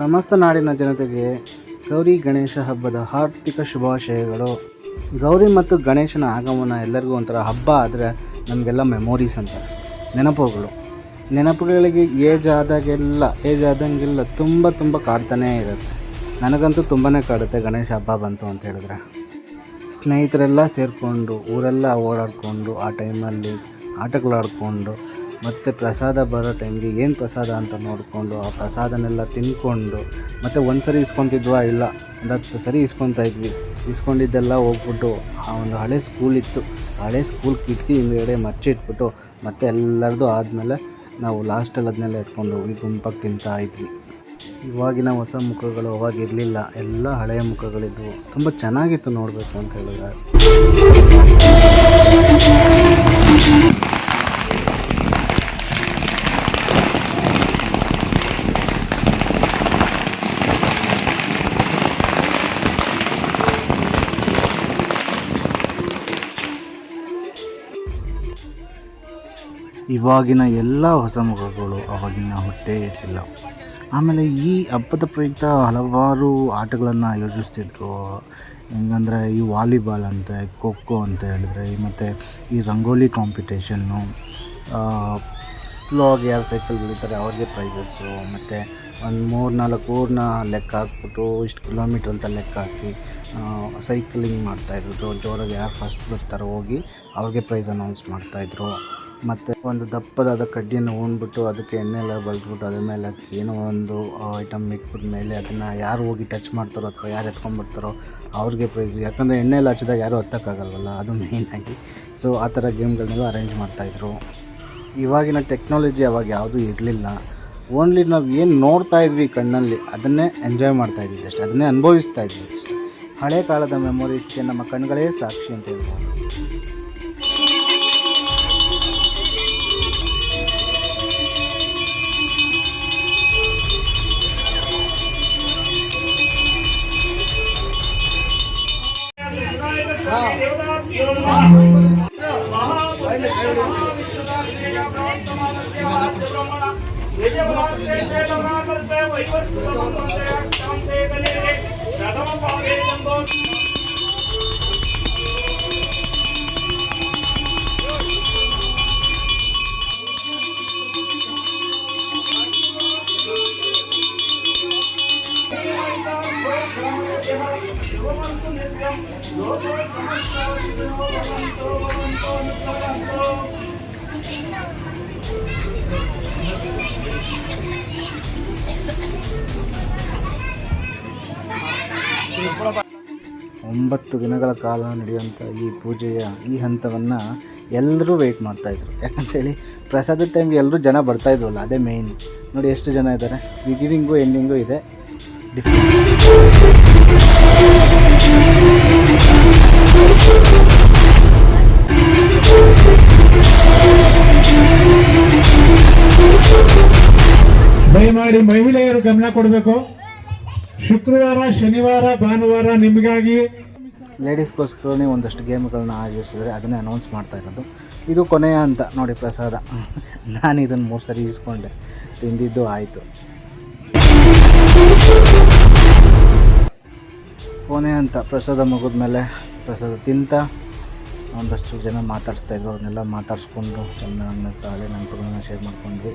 ಸಮಸ್ತ ನಾಡಿನ ಜನತೆಗೆ ಗೌರಿ ಗಣೇಶ ಹಬ್ಬದ ಹಾರ್ದಿಕ ಶುಭಾಶಯಗಳು. ಗೌರಿ ಮತ್ತು ಗಣೇಶನ ಆಗಮನ ಎಲ್ಲರಿಗೂ ಒಂಥರ ಹಬ್ಬ ಆದರೆ ನಮಗೆಲ್ಲ ಮೆಮೊರೀಸ್ ಅಂತ. ನೆನಪುಗಳು. ನೆನಪುಗಳಿಗೆ ಏಜ್ ಆದಾಗೆಲ್ಲ ಏಜ್ ಆದಂಗೆಲ್ಲ ತುಂಬ ತುಂಬ ಕಾಡ್ತಾನೇ ಇರುತ್ತೆ. ನನಗಂತೂ ತುಂಬಾ ಕಾಡುತ್ತೆ ಗಣೇಶ ಹಬ್ಬ ಬಂತು ಅಂತ ಹೇಳಿದ್ರೆ. ಸ್ನೇಹಿತರೆಲ್ಲ ಸೇರಿಕೊಂಡು, ಊರೆಲ್ಲ ಓಡಾಡಿಕೊಂಡು, ಆ ಟೈಮಲ್ಲಿ ಆಟಗಳಾಡಿಕೊಂಡು ಮತ್ತು ಪ್ರಸಾದ ಬರೋ ಟೈಮ್ಗೆ ಏನು ಪ್ರಸಾದ ಅಂತ ನೋಡಿಕೊಂಡು ಆ ಪ್ರಸಾದನೆಲ್ಲ ತಿಂದ್ಕೊಂಡು ಮತ್ತು ಒಂದು ಸರಿ ಇಸ್ಕೊತಿದ್ವಾ ಇಲ್ಲ ಒಂದು ಹತ್ತು ಸರಿ ಇಸ್ಕೊತಾ ಇದ್ವಿ. ಇಸ್ಕೊಂಡಿದ್ದೆಲ್ಲ ಹೋಗ್ಬಿಟ್ಟು ಆ ಒಂದು ಹಳೆ ಸ್ಕೂಲ್ ಇತ್ತು. ಹಳೆ ಸ್ಕೂಲ್ ಕಿಟಕಿ ಹಿಂದುಗಡೆ ಮಚ್ಚಿಟ್ಬಿಟ್ಟು ಮತ್ತೆ ಎಲ್ಲರದು ಆದಮೇಲೆ ನಾವು ಲಾಸ್ಟಲ್ಲಿ ಅದನ್ನೆಲ್ಲ ಎತ್ಕೊಂಡು ಹೋಗಿ ಗುಂಪಾಗಿ ತಿಂತಾ ಇದ್ವಿ. ಇವಾಗಿನ ಹೊಸ ಮುಖಗಳು ಅವಾಗ ಇರಲಿಲ್ಲ. ಎಲ್ಲ ಹಳೆಯ ಮುಖಗಳಿದ್ವು. ತುಂಬ ಚೆನ್ನಾಗಿತ್ತು ನೋಡಬೇಕು ಅಂತ ಹೇಳಿದ್ರೆ. ಇವಾಗಿನ ಎಲ್ಲ ಹೊಸ ಮುಖಗಳು ಅವಾಗಿನ ಹೊಟ್ಟೆ ಇರಲಿಲ್ಲ ಆಮೇಲೆ ಈ ಹಬ್ಬದ ಪ್ರಯುಕ್ತ ಹಲವಾರು ಆಟಗಳನ್ನು ಆಯೋಜಿಸ್ತಿದ್ರು ಹೆಂಗಂದರೆ ಈ ವಾಲಿಬಾಲ್ ಅಂತೆ ಖೋ ಅಂತ ಹೇಳಿದ್ರೆ ಮತ್ತು ಈ ರಂಗೋಲಿ ಕಾಂಪಿಟೇಷನ್ನು ಸ್ಲೋ ಆಗಿ ಯಾರು ಸೈಕಲ್ ಬೆಳೀತಾರೆ ಅವ್ರಿಗೆ ಪ್ರೈಸಸ್ಸು ಮತ್ತು ಒಂದು ಮೂರು ನಾಲ್ಕು ಊರನ್ನ ಲೆಕ್ಕ ಹಾಕ್ಬಿಟ್ಟು ಇಷ್ಟು ಕಿಲೋಮೀಟ್ರ್ ಅಂತ ಲೆಕ್ಕ ಹಾಕಿ ಸೈಕ್ಲಿಂಗ್ ಮಾಡ್ತಾಯಿದ್ರು ಜೋರಾಗಿ ಯಾರು ಫಸ್ಟ್ ಬರ್ತಾರೋ ಹೋಗಿ ಅವ್ರಿಗೆ ಪ್ರೈಸ್ ಅನೌನ್ಸ್ ಮಾಡ್ತಾಯಿದ್ರು ಮತ್ತು ಒಂದು ದಪ್ಪದಾದ ಕಡ್ಡಿಯನ್ನು ಉಣ್ಬಿಟ್ಟು ಅದಕ್ಕೆ ಎಣ್ಣೆ ಎಲ್ಲ ಬಳ್ದ್ಬಿಟ್ಟು ಅದ್ರ ಮೇಲೆ ಹಾಕಿ ಏನೋ ಒಂದು ಐಟಮ್ ಇಟ್ಬಿಟ್ಟ ಮೇಲೆ ಅದನ್ನು ಯಾರು ಹೋಗಿ ಟಚ್ ಮಾಡ್ತಾರೋ ಅಥವಾ ಯಾರು ಎತ್ಕೊಂಡ್ಬಿಡ್ತಾರೋ ಅವ್ರಿಗೆ ಪ್ರೈಸ್ ಯಾಕಂದರೆ ಎಣ್ಣೆ ಎಲ್ಲ ಹಚ್ಚಿದಾಗ ಯಾರೂ ಹತ್ತಕ್ಕಾಗಲ್ವಲ್ಲ, ಅದು ಮೇಯ್ನಾಗಿ ಸೊ ಆ ಥರ ಗೇಮ್ಗಳನ್ನೆಲ್ಲ ಅರೇಂಜ್ ಮಾಡ್ತಾಯಿದ್ರು ಇವಾಗಿನ ಟೆಕ್ನಾಲಜಿ ಅವಾಗ ಯಾವುದೂ ಇರಲಿಲ್ಲ. ಓನ್ಲಿ ನಾವು ಏನು ನೋಡ್ತಾ ಇದ್ವಿ ಕಣ್ಣಲ್ಲಿ, ಅದನ್ನೇ ಎಂಜಾಯ್ ಮಾಡ್ತಾ ಇದ್ವಿ ಅಷ್ಟೇ. ಅದನ್ನೇ ಅನುಭವಿಸ್ತಾ ಇದ್ವಿ ಅಷ್ಟೇ. ಹಳೆ ಕಾಲದ ಮೆಮೊರೀಸ್ಗೆ ನಮ್ಮ ಕಣ್ಗಳೇ ಸಾಕ್ಷಿ ಅಂತ ಹೇಳ್ಬೋದು. प्रथम पावे ಒಂಬತ್ತು ದಿನಗಳ ಕಾಲ ನಡೆಯುವಂಥ ಈ ಪೂಜೆಯ ಈ ಹಂತವನ್ನು ಎಲ್ಲರೂ ವೆಯ್ಟ್ ಮಾಡ್ತಾಯಿದ್ರು ಯಾಕಂತೇಳಿ ಪ್ರಸಾದದ ಟೈಮ್ಗೆ ಎಲ್ಲರೂ ಜನ ಬರ್ತಾಯಿದ್ವಲ್ಲ ಅದೇ ಮೇಯ್ನ್ ನೋಡಿ ಎಷ್ಟು ಜನ ಇದ್ದಾರೆ ಬಿಗಿನಿಂಗು ಎಂಡಿಂಗು ಇದೆ. ಡಿಫ್ರೆಂಟ್ ದಯಮಾಡಿ ಮಹಿಳೆಯರು ಗಮನ ಕೊಡಬೇಕು. ಶುಕ್ರವಾರ, ಶನಿವಾರ, ಭಾನುವಾರ ನಿಮಗಾಗಿ. ಲೇಡೀಸ್ಗೋಸ್ಕರನೇ ಒಂದಷ್ಟು ಗೇಮ್ಗಳನ್ನ ಆಯೋಜಿಸಿದ್ರೆ ಅದನ್ನೇ ಅನೌನ್ಸ್ ಮಾಡ್ತಾ ಇರೋದು. ಇದು ಕೊನೆಯ ಅಂತ ನೋಡಿ ಪ್ರಸಾದ. ನಾನು ಇದನ್ನು ಮೂರು ಸರಿ ಇಸ್ಕೊಂಡೆ ತಿಂದಿದ್ದು ಆಯಿತು. ಕೊನೆ ಅಂತ ಪ್ರಸಾದ ಮುಗಿದ ಮೇಲೆ ಪ್ರಸಾದ ತಿಂತ ಒಂದಷ್ಟು ಜನ ಮಾತಾಡಿಸ್ತಾ ಇದ್ರು. ಅವ್ರನ್ನೆಲ್ಲ ಮಾತಾಡಿಸ್ಕೊಂಡು ಚೆನ್ನಾಗಿ ತಾಳೆ ನೆನಪುಗಳನ್ನ ಶೇರ್ ಮಾಡ್ಕೊಂಡ್ವಿ.